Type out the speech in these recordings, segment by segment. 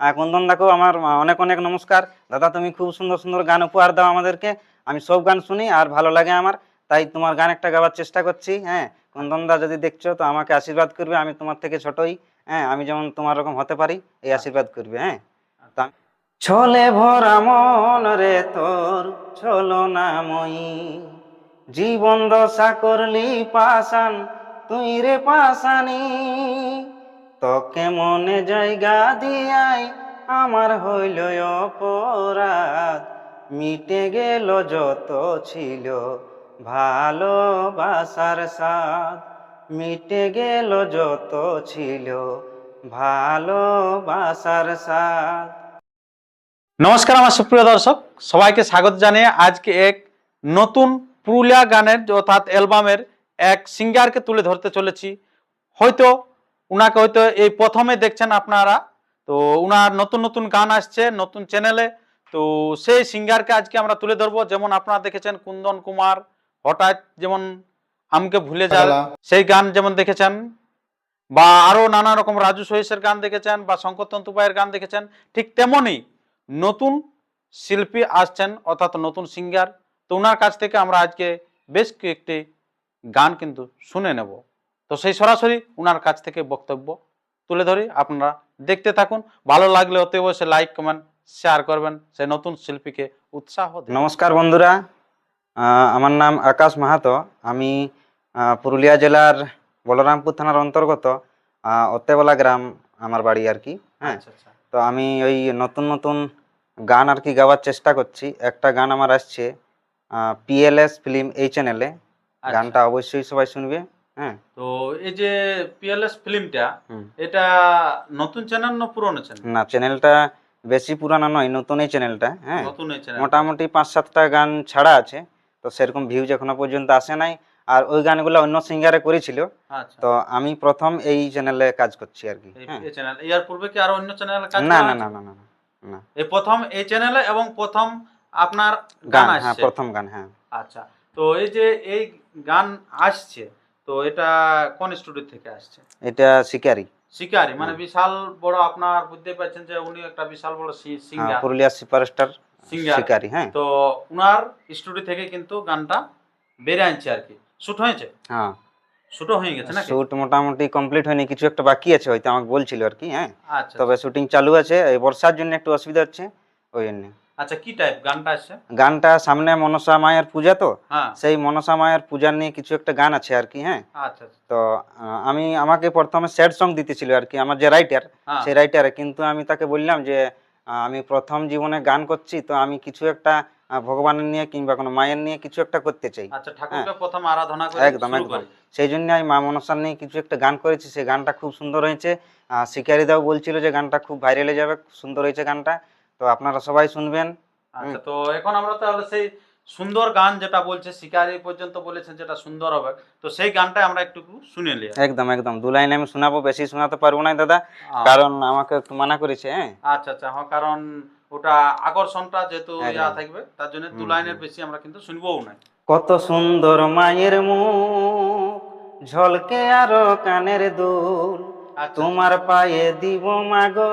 কুন্দন দাকেও আমার অনেক অনেক নমস্কার। দাদা, তুমি খুব সুন্দর সুন্দর গান উপহার দাও আমাদেরকে। আমি সব গান শুনি আর ভালো লাগে আমার, তাই তোমার গান একটা গাওয়ার চেষ্টা করছি হ্যাঁ। কুন্দন দা যদি দেখছ, তো আমাকে আশীর্বাদ করবে, আমি তোমার থেকে ছোটই হ্যাঁ। আমি যেমন তোমার রকম হতে পারি, এই আশীর্বাদ করবে হ্যাঁ। ছলে ভরা মন রে তোর ছলো না মই। জীবন দশা করলি পাশান তুই রে পাশানি তোকে মনে জায়গা দিয়াই আমার হইল অপরাধ। মিটে গেল যত ছিল ভালোবাসার সাথ মিটে গেল যত ছিল ভালোবাসার সাথ নমস্কার আমার সুপ্রিয় দর্শক, সবাইকে স্বাগত জানিয়ে আজকে এক নতুন পুরুলিয়া গানের অর্থাৎ অ্যালবামের এক সিঙ্গারকে তুলে ধরতে চলেছি। হয়তো উনাকে হয়তো এই প্রথমে দেখছেন আপনারা। তো উনার নতুন নতুন গান আসছে নতুন চ্যানেলে তো সেই সিঙ্গারকে আজকে আমরা তুলে ধরবো। যেমন আপনারা দেখেছেন কুন্দন কুমার হঠাৎ যেমন আমকে ভুলে যা সেই গান যেমন দেখেছেন। বা আরও নানা রকম রাজু সহিসের গান দেখেছেন বা শঙ্কর তন্তুপায়ের গান দেখেছেন। ঠিক তেমনই নতুন শিল্পী আসছেন অর্থাৎ নতুন সিঙ্গার তো ওনার কাছ থেকে আমরা আজকে বেশ কয়েকটি গান কিন্তু শুনে নেব। তো সেই সরাসরি ওনার কাছ থেকে বক্তব্য তুলে ধরি। আপনারা দেখতে থাকুন। ভালো লাগলে অতি অবশ্যই লাইক কমেন্ট শেয়ার করবেন। সেই নতুন শিল্পীকে উৎসাহ নমস্কার বন্ধুরা। আমার নাম আকাশ মাহাতো। আমি পুরুলিয়া জেলার বলরামপুর থানার অন্তর্গত আহ, অত্তেবলা গ্রাম আমার বাড়ি আর কি হ্যাঁ। আচ্ছা আচ্ছা। তো আমি ওই নতুন নতুন গান আর কি গাওয়ার চেষ্টা করছি। একটা গান আমার আসছে পিএলএস ফিল্ম এই চ্যানেলে। গানটা অবশ্যই সবাই শুনবে। হ্যাঁ। তো এই যে পিএলএস ফিল্মটা এটা নতুন চ্যানেল না পুরনো চ্যানেল? না চ্যানেলটা বেশি পুরানো নয় নতুন এই চ্যানেলটা হ্যাঁ। নতুন এই চ্যানেল মোটামুটি পাঁচ সাতটা গান ছাড়া আছে তো সেরকম ভিউজ এখনও পর্যন্ত আসে নাই। আর ওই গানগুলো অন্য সিঙ্গারে করেছিল আচ্ছা। তো আমি প্রথম এই চ্যানেলে কাজ করছি আর কি এই। চ্যানেল এর পূর্বে কি আরও অন্য চ্যানেলে কাজ না না না না না এই প্রথম এই চ্যানেলে এবং প্রথম আপনার গান হ্যাঁ আসছে? প্রথম গান হ্যাঁ। আচ্ছা। তো এই যে এই গান আসছে তো এটা কোন স্টুডিও থেকে আসছে? এটা শিকারি। শিকারি মানে বিশাল বড় আপনার বুঝতে পারছেন যে উনি একটা বিশাল বড় হ্যাঁ, সিঙ্গার। Purulia superstar singer. শিকারি হ্যাঁ। তো উনার স্টুডিও থেকে কিন্তু গানটা বেড়ে আনছে আর কি। শুট হয়েছে? হ্যাঁ। শুটও হয়ে গেছে নাকি? শুট মোটামুটি কমপ্লিট হয়নি কিছু একটা বাকি আছে হয়তো আমাকে বলছিল আর কি হ্যাঁ। আচ্ছা। তবে শুটিং চালু আছে এই বর্ষার জন্য একটু অসুবিধা হচ্ছে ওই জন্য। আচ্ছা কি টাইপ গানটা আসছে গানটা সামনে মনসা মায়ের পূজা তো? হ্যাঁ। সেই মনসা মায়ের পূজা নিয়ে কিছু একটা গান আছে আর কি হ্যাঁ? আচ্ছা আচ্ছা। তো আমি আমাকে প্রথমে স্যাড সং দিতেছিল আর কি আমার যে রাইটার হ্যাঁ। সেই রাইটারে কিন্তু আমি তাকে বললাম যে আমি প্রথম জীবনে গান করছি তো আমি কিছু একটা ভগবানের নিয়ে কিংবা কোনো মায়ের নিয়ে কিছু একটা করতে চাই। আচ্ছা ঠাকুরকে প্রথম আরাধনা করে হ্যাঁ। একদম, একদম। সেই জন্য আমি মা মনসার নিয়ে কিছু একটা গান করেছি সেই গানটা খুব সুন্দর হয়েছে। আহ, শিকারিদাও বলছিল যে গানটা খুব ভাইরালে যাবে সুন্দর হয়েছে গানটা। তো আপনারা সবাই শুনবেন। আচ্ছা তো এখন আমরা তাহলে সেই সুন্দর গান যেটা বলছে শিকারি পর্যন্ত বলেছেন যেটা সুন্দর হবে তো সেই গানটা আমরা একটু শুনে নিই। একদম একদম। দু লাইন আমি শোনাবো বেশি শোনাতে পারব না দাদা কারণ আমাকে একটু মানা করেছে হ্যাঁ? আচ্ছা আচ্ছা হ্যাঁ কারণ ওটা আকর্ষণটা যেহেতু ইয়া থাকবে তার জন্য দু লাইনের বেশি আমরা কিন্তু শুনবও না। কত সুন্দর মায়ের মুখ ঝলকে আরও কানের দুল আচ্ছা। তোমার পায়ে দিব মাগো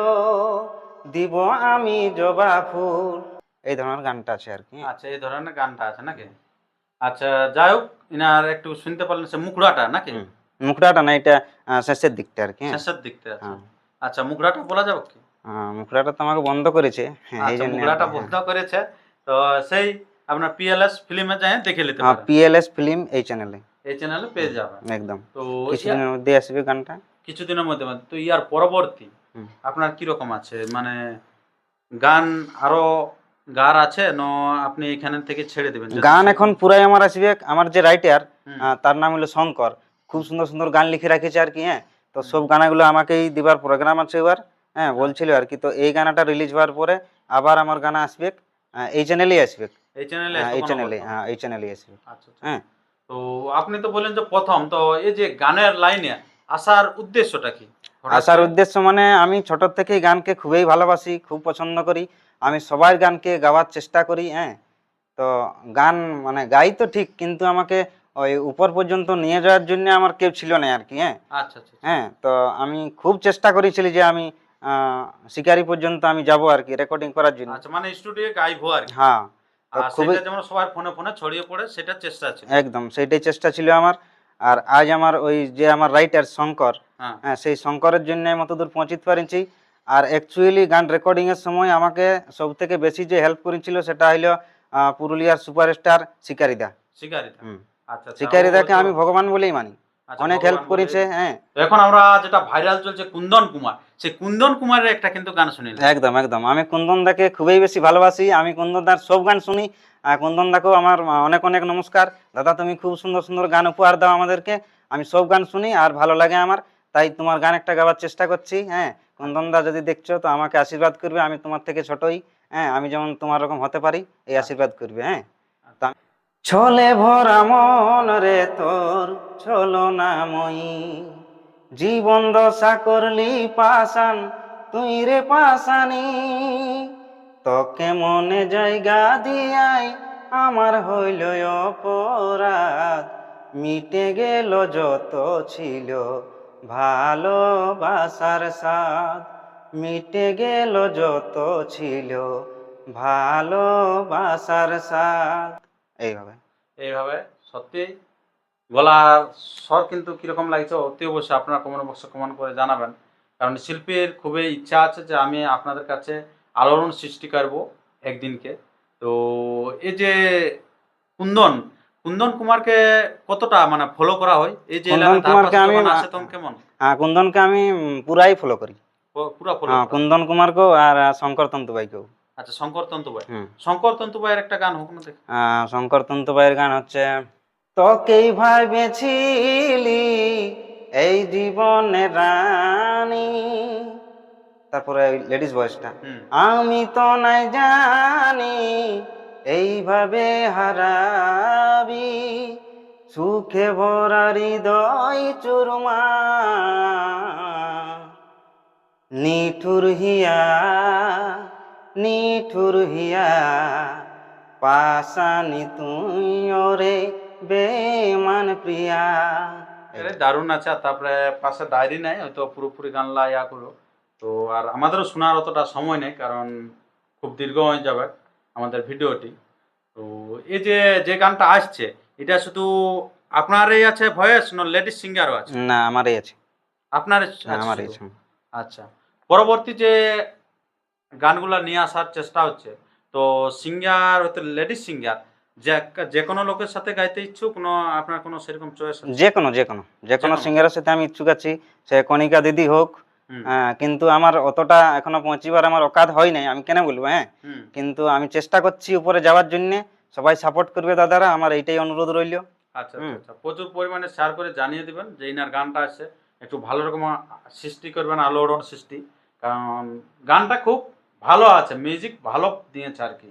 দিব আমি জবা ফুল। এই ধরনের গানটা আছে আর কি। আচ্ছা এই ধরনের গানটা আছে নাকি? আচ্ছা যাই হোক ইনার একটু শুনতে পারলেন সে মুখড়াটা নাকি। মুখড়াটা না এটা শেষের দিকটা আর কি। হ্যাঁ। শেষের আছে। হ্যাঁ। আচ্ছা মুখড়াটা বলা যাবে কি? মুখড়াটা তো আমাকে বন্ধ করেছে। হ্যাঁ এই আচ্ছা জন্য মুখড়াটা বন্ধ করেছে। তো সেই আপনার পিএলএস ফিল্মে যাই দেখে নিতে হ্যাঁ পারেন। পিএলএস ফিল্ম এই চ্যানেলে এই চ্যানেলে পেয়ে যাবেন। একদম। তো কিছুদিনের মধ্যে আসবে গানটা। কিছুদিনের মধ্যে মধ্যে। তো ইয়ার পরবর্তী। আপনার কি রকম আছে? মানে গান আরও গার আছে? ন আপনি এখানে থেকে ছেড়ে দেবেন গান এখন পুরাই আমার আসবে আমার যে রাইটার তার নাম হলো শঙ্কর। খুব সুন্দর সুন্দর গান লিখে রাখেছে আর কি হ্যাঁ? তো সব গানাগুলো আমাকেই দিবার প্রোগ্রাম আছে এবার হ্যাঁ বলছিল আর কি। তো এই গানাটা রিলিজ হওয়ার পরে আবার আমার গানা আসবে এই চ্যানেলেই আসবে। এই চ্যানেলে হ্যাঁ, এই চ্যানেলে হ্যাঁ এই চ্যানেলেই আসবে। আচ্ছা আচ্ছা। হ্যাঁ। তো আপনি তো বললেন যে প্রথম তো এই যে গানের লাইনে আসার উদ্দেশ্যটা কি? আসার উদ্দেশ্য মানে আমি ছোট থেকেই গানকে খুবই ভালোবাসি খুব পছন্দ করি। আমি সবার গানকে গাওয়ার চেষ্টা করি হ্যাঁ। তো গান মানে গাই তো ঠিক কিন্তু আমাকে ওই উপর পর্যন্ত নিয়ে যাওয়ার জন্য আমার কেউ ছিল না আর কি হ্যাঁ। আচ্ছা আচ্ছা আচ্ছা। হ্যাঁ তো আমি খুব চেষ্টা করেছিলি যে আমি শিকারি পর্যন্ত আমি যাব আর কি রেকর্ডিং করার জন্য। আচ্ছা মানে স্টুডিও গাইবো আর কি। হ্যাঁ খুবই যেমন সবার ফোনে ফোনে ছড়িয়ে পড়ে সেটা চেষ্টা ছিল। একদম সেইটাই চেষ্টা ছিল আমার। আর আজ আমার ওই যে আমার রাইটার শঙ্কর হ্যাঁ। হ্যাঁ সেই শঙ্করের জন্য আমি অতদূর পৌঁছিতে পারিছি আর অ্যাকচুয়ালি গান রেকর্ডিং এর সময় আমাকে সব থেকে বেশি যে হেল্প করেছিল সেটা আহ, পুরুলিয়ার সুপারস্টার শিকারিদা। শিকারিদা। আচ্ছা শিকারিদাকে আমি ভগবান বলেই মানি। অনেক হেল্প করেছে হ্যাঁ। এখন আমরা যেটা ভাইরাল চলছে কুন্দন কুমার সেই কুন্দন কুমারের একটা কিন্তু গান শুনিলাম। একদম একদম। আমি কুন্দন দাকে খুবই বেশি ভালোবাসি। আমি কুন্দন দার সব গান শুনি। আর কুন্দন দাকেও আমার অনেক অনেক নমস্কার। দাদা তুমি খুব সুন্দর সুন্দর গান উপহার দাও আমাদেরকে। আমি সব গান শুনি আর ভালো লাগে আমার। তাই তোমার গান একটা গাওয়ার চেষ্টা করছি হ্যাঁ। কুন্দন দা যদি দেখছ তো আমাকে আশীর্বাদ করবে। আমি তোমার থেকে ছোটই হ্যাঁ। আমি যেমন তোমার রকম হতে পারি এই আশীর্বাদ করবে হ্যাঁ। ছলে ভরা মন রে তোর, ছলো না মই। জীবন দশা করলি পাশান তুই রে পাশানি তোকে মনে জায়গা দিয়াই আমার হইল অপরাধ। মিটে গেল যত ছিল ভালোবাসার সাথ মিটে গেল যত ছিল ভালোবাসার সাথ এইভাবে। এইভাবে সত্যি গলার স্বর কিন্তু কীরকম লাগছে অতি অবশ্যই আপনারা কমেন্ট বক্সে কমেন্ট করে জানাবেন। কারণ শিল্পীর খুবই ইচ্ছা আছে যে আমি আপনাদের কাছে আলোড়ন সৃষ্টি করব একদিনকে। তো এই যে কুন্দন কুন্দন কুমারকে কতটা মানে ফলো করা হয়? এই যে কুমারকে আমি- কেমন? হ্যাঁ কুন্দনকে আমি পুরাই ফলো করি। পুরো ফলো হ্যাঁ কুন্দন কুমারকেও আর শঙ্কর তন্তুবাইকেও আচ্ছা শঙ্কর তন্তুবাই হুম। শঙ্কর তন্তুবাইয়ের একটা গান হোক না দেখি। শঙ্কর তন্তুবাইয়ের গান হচ্ছে তোকেই ভাবেছিলি এই জীবনে রানী। তারপরে লেডিস ভয়েসটা আমি তো নাই জানি এইভাবে হারাবি। সুখে ভরা হৃদয় চুরমা। নিঠুর হিয়া নিঠুর হিয়া পাশানি তুই ওরে বেমান প্রিয়া। এরে দারুণ আছে তারপরে পাশে ডায়েরি নাই হয়তো পুরোপুরি গান লা ইয়া করো। তো আর আমাদেরও শোনার অতটা সময় নেই কারণ খুব দীর্ঘ হয়ে যাবে আমাদের ভিডিওটি। তো এই যে যে গানটা আসছে এটা শুধু আপনারই আছে ভয়েস না লেডিস সিঙ্গারও আছে? না আমারই আছে। আপনার আমারই আছে। আচ্ছা। পরবর্তী যে গানগুলা নিয়ে আসার চেষ্টা হচ্ছে। তো সিঙ্গার হয়তো লেডিস সিঙ্গার যে যে কোনো লোকের সাথে গাইতে ইচ্ছুক কোনো আপনার কোনো সেরকম চয়েস যে কোনো যে কোনো। যে কোনো। সিঙ্গারের সাথে আমি ইচ্ছুক আছি সে কণিকা দিদি হোক কিন্তু আমার অতটা এখনও পৌঁছিবার আমার অকাত হয় নাই আমি কেন বলব হ্যাঁ? কিন্তু আমি চেষ্টা করছি উপরে যাওয়ার জন্য সবাই সাপোর্ট করবে দাদারা আমার এইটাই অনুরোধ রইল। আচ্ছা। আচ্ছা আচ্ছা। প্রচুর পরিমাণে শেয়ার করে জানিয়ে দিবেন যে ইনার গানটা আছে একটু ভালো রকম সৃষ্টি করবেন আলোড়ন সৃষ্টি। কারণ গানটা খুব ভালো আছে মিউজিক ভালো দিয়েছে আর কি।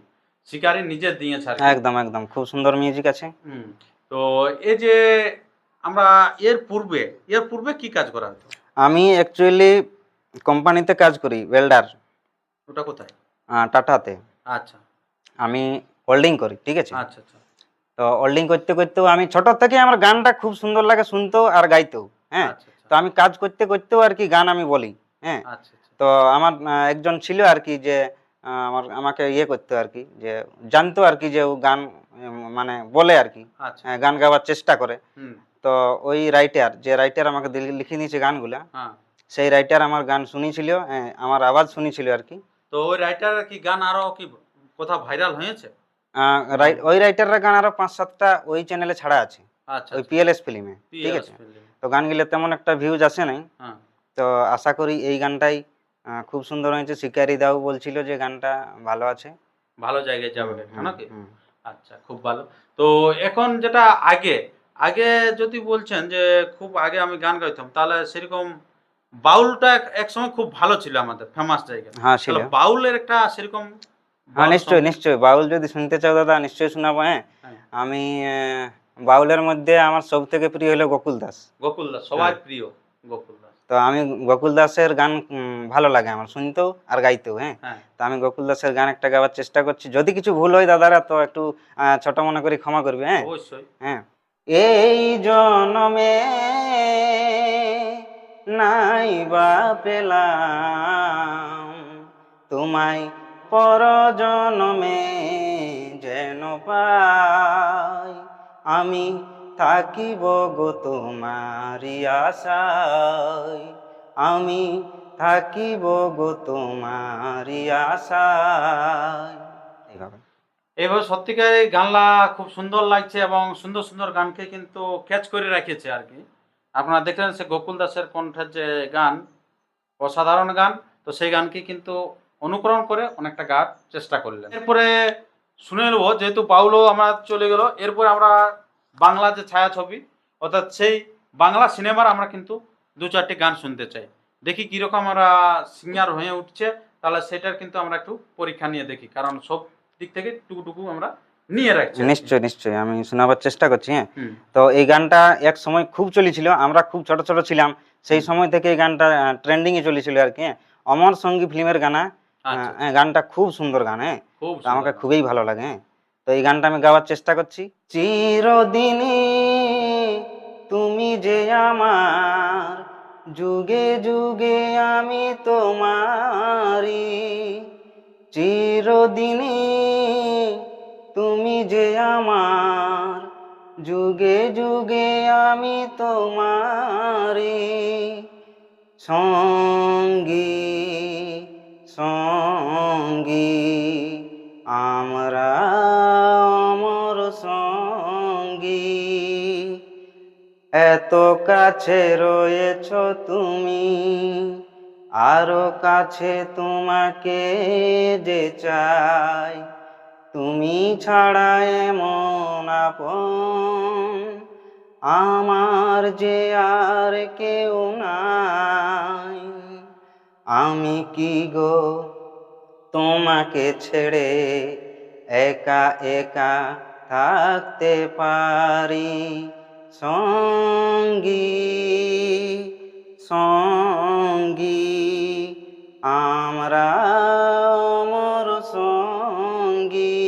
শিকারি নিজে দিয়েছে আর একদম একদম খুব সুন্দর মিউজিক আছে। হুম। তো এই যে আমরা এর পূর্বে এর পূর্বে কি কাজ করা হতো? আমি অ্যাকচুয়ালি কোম্পানিতে কাজ করি ওয়েল্ডার ওটা কোথায়? টাটাতে। আচ্ছা। আমি হোল্ডিং করি ঠিক আছে? আচ্ছা আচ্ছা। তো হোল্ডিং করতে করতেও আমি ছোট থেকে আমার গানটা খুব সুন্দর লাগে শুনতেও আর গাইতেও হ্যাঁ? আচ্ছা। তো আমি কাজ করতে করতেও আর কি গান আমি বলি হ্যাঁ? আচ্ছা আচ্ছা। তো আমার একজন ছিল আর কি যে আমার আমাকে ইয়ে করতো আর কি যে জানতো আর কি যে ও গান মানে বলে আর কি আচ্ছা। হ্যাঁ, গান গাওয়ার চেষ্টা করে। তো ওই রাইটার যে রাইটার আমাকে লিখে নিয়েছে গানগুলা হ্যাঁ। সেই রাইটার আমার গান শুনেছিল আমার আওয়াজ শুনেছিল আর কি। তো ওই রাইটার কি গান আরও কি কোথাও ভাইরাল হয়েছে? ওই রাইটারের গান আরও পাঁচ সাতটা ওই চ্যানেলে ছাড়া আছে। আচ্ছা ওই পিএলএস ফিল্মে ঠিক আছে। তো গানগুলো তেমন একটা ভিউজ আসে নাই। হ্যাঁ। তো আশা করি এই গানটাই খুব সুন্দর হয়েছে। শিকারি দাও বলছিল যে গানটা ভালো আছে। ভালো জায়গায় যাবে নাকি? আচ্ছা খুব ভালো। তো এখন যেটা আগে আগে যদি বলছেন যে খুব আগে আমি গান গাইতাম তাহলে সেরকম বাউলটা এক- একসময় খুব ভালো ছিল আমাদের ফেমাস জায়গা। হ্যাঁ ছিল। বাউলের একটা সেরকম হ্যাঁ নিশ্চয়ই নিশ্চয়ই। বাউল যদি শুনতে চাও দাদা নিশ্চয়ই শোনাবো হ্যাঁ? হ্যাঁ। আমি বাউলের মধ্যে আমার সব থেকে প্রিয় হলো গোকুল দাস। গোকুল দাস সবার হ্যাঁ। প্রিয় গোকুল তো আমি গোকুল দাসের গান ভালো লাগে আমার শুনতেও আর গাইতেও হ্যাঁ। হ্যাঁ। তো আমি গোকুল দাসের গান একটা গাওয়ার চেষ্টা করছি। যদি কিছু ভুল হয় দাদারা তো একটু ছোট মনে করে ক্ষমা করবে হ্যাঁ। অবশ্যই। হ্যাঁ। এই জনমে নাই বা পেলাম তোমায় পরজনমে যেন পাই আমি থাকিব গো তোমারি আশায়। আমি থাকিব গো তোমারি আশায়। এইভাবে। এইভাবে সত্যিকার গানলা খুব সুন্দর লাগছে এবং সুন্দর সুন্দর গানকে কিন্তু ক্যাচ করে রাখিয়েছে আর কি। আপনারা দেখলেন সে গোকুল দাসের কণ্ঠের যে গান, অসাধারণ গান, তো সেই গানকে কিন্তু অনুকরণ করে অনেকটা গাওয়ার চেষ্টা করলেন। এরপরে শুনে নেব, যেহেতু বাউলও আমরা চলে গেল, এরপরে আমরা বাংলা যে ছায়াছবি অর্থাৎ সেই বাংলা সিনেমার আমরা কিন্তু দু চারটি গান শুনতে চাই। দেখি কীরকম আমরা সিঙ্গার হয়ে উঠছে তাহলে সেটার কিন্তু আমরা একটু পরীক্ষা নিয়ে দেখি। কারণ সব দিক থেকে টুকুটুকু আমরা নিয়ে রাখছি। নিশ্চয় নিশ্চয় আমি শোনাবার চেষ্টা করছি হ্যাঁ? তো এই গানটা এক সময় খুব চলেছিল আমরা খুব ছোট ছোট ছিলাম সেই সময় থেকে এই গানটা ট্রেন্ডিং এ চলেছিল আর কি হ্যাঁ। অমর সঙ্গী ফিল্মের গানা আচ্ছা। হ্যাঁ, গানটা খুব সুন্দর গান হ্যাঁ? খুব আমাকে খুবই ভালো লাগে হ্যাঁ? তো এই গানটা আমি গাওয়ার চেষ্টা করছি। চিরদিনে তুমি যে আমার, যুগে যুগে আমি তোমারি চিরদিনে তুমি যে আমার, যুগে যুগে আমি তোমারি সঙ্গী সঙ্গী, আমরা এত কাছে রয়েছ তুমি, আরও কাছে তোমাকে যে চাই। তুমি ছাড়া এমন আপন, আমার যে আর কেউ নাই। আমি কি গো তোমাকে ছেড়ে একা একা থাকতে পারি? সঙ্গী সঙ্গী আমরা অমর সঙ্গী।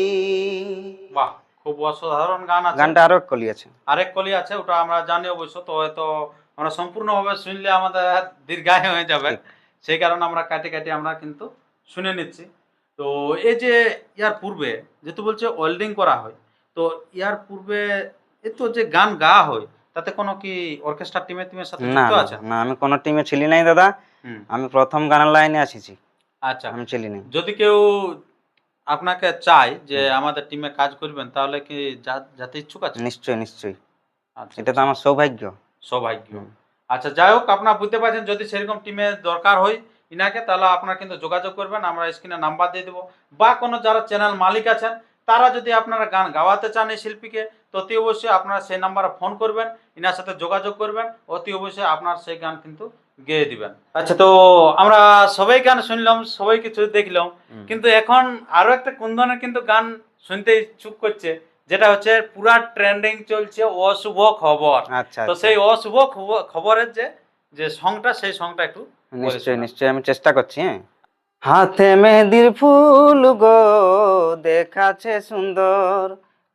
বাহ খুব অসাধারণ গান আছে। গানটা আরও কলি আছে। আরেক কলি আছে ওটা আমরা জানি অবশ্য তো হয়তো আমরা সম্পূর্ণভাবে শুনলে আমাদের দীর্ঘায় হয়ে যাবে। সেই কারণে আমরা কাটে কাটে আমরা কিন্তু শুনে নিচ্ছি। তো এই যে ইয়ার পূর্বে যেহেতু বলছে ওয়েল্ডিং করা হয় তো ইয়ার পূর্বে এ তো যে গান গাওয়া হয় তাতে কোনো কি অর্কেস্ট্রা টিমের টিমের সাথে যুক্ত আছে? না আমি কোনো টিমে ছিলি নাই দাদা। আমি প্রথম গানের লাইনে আসিছি। আচ্ছা। আমি ছিলি নাই। যদি কেউ আপনাকে চায় যে আমাদের টিমে কাজ করবেন তাহলে কি যাতে ইচ্ছুক আছে? নিশ্চয় নিশ্চয় আচ্ছা এটা তো আমার সৌভাগ্য। সৌভাগ্য। আচ্ছা যাই হোক আপনারা বুঝতে পারছেন যদি সেরকম টিমের দরকার হয় ইনাকে তাহলে আপনারা কিন্তু যোগাযোগ করবেন আমরা স্ক্রিনে নাম্বার দিয়ে দেবো। বা কোনো যারা চ্যানেল মালিক আছেন তারা যদি আপনারা গান গাওয়াতে চান এই শিল্পীকে অতি অবশ্যই আপনারা সেই নাম্বারে ফোন করবেন ইনার সাথে যোগাযোগ করবেন অতি অবশ্যই আপনার সেই গান কিন্তু গেয়ে দিবেন। আচ্ছা তো আমরা সবাই গান শুনলাম সবাই কিছু দেখলাম কিন্তু এখন আরও একটা কুন্দনের কিন্তু গান শুনতে ইচ্ছুক করছে যেটা হচ্ছে পুরা ট্রেন্ডিং চলছে অশুভ খবর। আচ্ছা তো আচ্ছা। সেই অশুভ খবরের যে যে সংটা সেই সংটা একটু নিশ্চয় শোনাও। নিশ্চয় আমি চেষ্টা করছি হ্যাঁ। হাতে মেহেদির ফুল গো দেখাছে সুন্দর।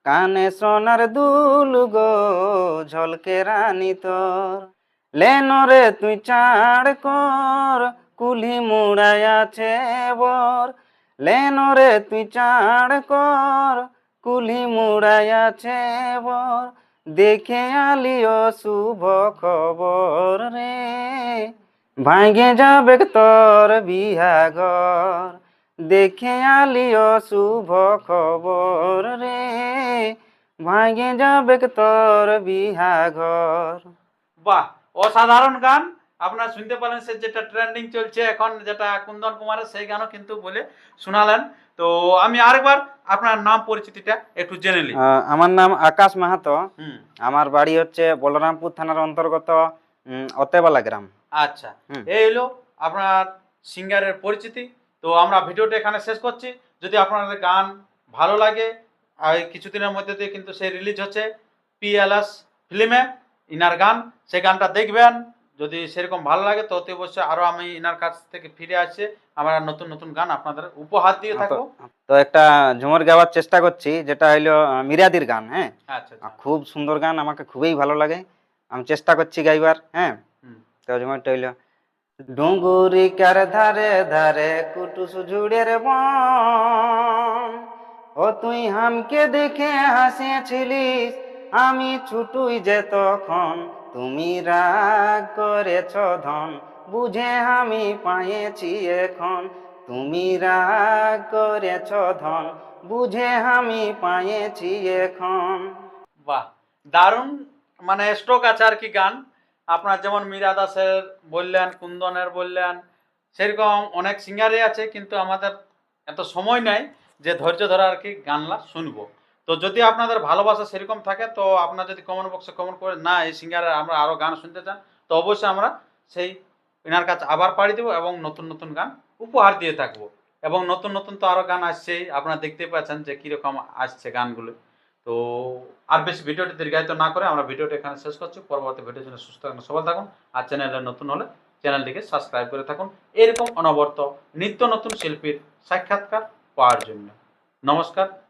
কানে সোনার দুল গো, ঝলকে রানী তোর। লেনরে তুই চাড় কর, কুলি মুড়াই আছে বর। লেনরে তুই চাড় কর, কুলি মুড়াই আছে বর। দেখে আলিও শুভ খবর রে। ভাঙে যাবে তোর বিহাঘর দেখে আলিও শুভ খবর রে। ভাঙে যাবে তোর বিহাঘর বাহ অসাধারণ গান। আপনারা শুনতে পারেন সে যেটা ট্রেন্ডিং চলছে এখন যেটা কুন্দন কুমারের সেই গানও কিন্তু বলে শোনালেন। তো আমি আরেকবার আপনার নাম পরিচিতিটা একটু জেনে নিই। আমার নাম আকাশ মাহাতো। আমার বাড়ি হচ্ছে বলরামপুর থানার অন্তর্গত অতেবালা গ্রাম। আচ্ছা এই হলো আপনার সিঙ্গারের পরিচিতি। তো আমরা ভিডিওটা এখানে শেষ করছি। যদি আপনাদের গান ভালো লাগে আর কিছুদিনের মধ্যে দিয়ে কিন্তু সেই রিলিজ হচ্ছে পিএলএস ফিল্মে ইনার গান সেই গানটা দেখবেন। যদি সেরকম ভালো লাগে তো অতি অবশ্যই আরও আমি ইনার কাছ থেকে ফিরে আসছে। আমরা নতুন নতুন গান আপনাদের উপহার দিয়ে থাকব। তো একটা ঝুমর গাওয়ার চেষ্টা করছি যেটা হইল মিরাদির গান হ্যাঁ? আচ্ছা আচ্ছা। খুব সুন্দর গান আমাকে খুবই ভালো লাগে। আমি চেষ্টা করছি গাইবার হ্যাঁ? তো তর্জমাটা হইল ডুঙ্গুরিকার ধারে ধারে কুটুস ঝুড়ের বন। ও তুই হামকে দেখে হাসিয়েছিলিস, আমি ছুটুই যে তখন। তুমি রাগ করেছ ধন, বুঝে আমি পাইয়েছি এখন। তুমি রাগ করেছ ধন, বুঝে আমি পাইয়েছি এখন। বাহ, দারুণ মানে স্টক আছে আর কি গান। আপনার যেমন মীরা দাসের বললেন, কুন্দনের বললেন, সেরকম অনেক সিঙ্গারই আছে, কিন্তু আমাদের এত সময় নাই যে ধৈর্য ধরে আর কি গানলা শুনব। তো যদি আপনাদের ভালোবাসা সেরকম থাকে, তো আপনার যদি কমেন্ট বক্সে কমেন্ট করে, না, এই সিঙ্গারের আমরা আরও গান শুনতে চান, তো অবশ্যই আমরা সেই এনার কাছে আবার পাড়ি দেবো এবং নতুন নতুন গান উপহার দিয়ে থাকব। এবং নতুন নতুন তো আরও গান আসছেই, আপনারা দেখতে পাচ্ছেন যে কীরকম আসছে গানগুলো। তো আর বেশি ভিডিওটি দীর্ঘায়িত না করে আমরা ভিডিওটি এখানে শেষ করছি। পরবর্তী ভিডিওর জন্য সুস্থ থাকুন সবাই থাকুন আর চ্যানেলে নতুন হলে চ্যানেলটিকে সাবস্ক্রাইব করে থাকুন। এরকম অনবর্ত নিত্য নতুন শিল্পীর সাক্ষাৎকার পাওয়ার জন্য। নমস্কার।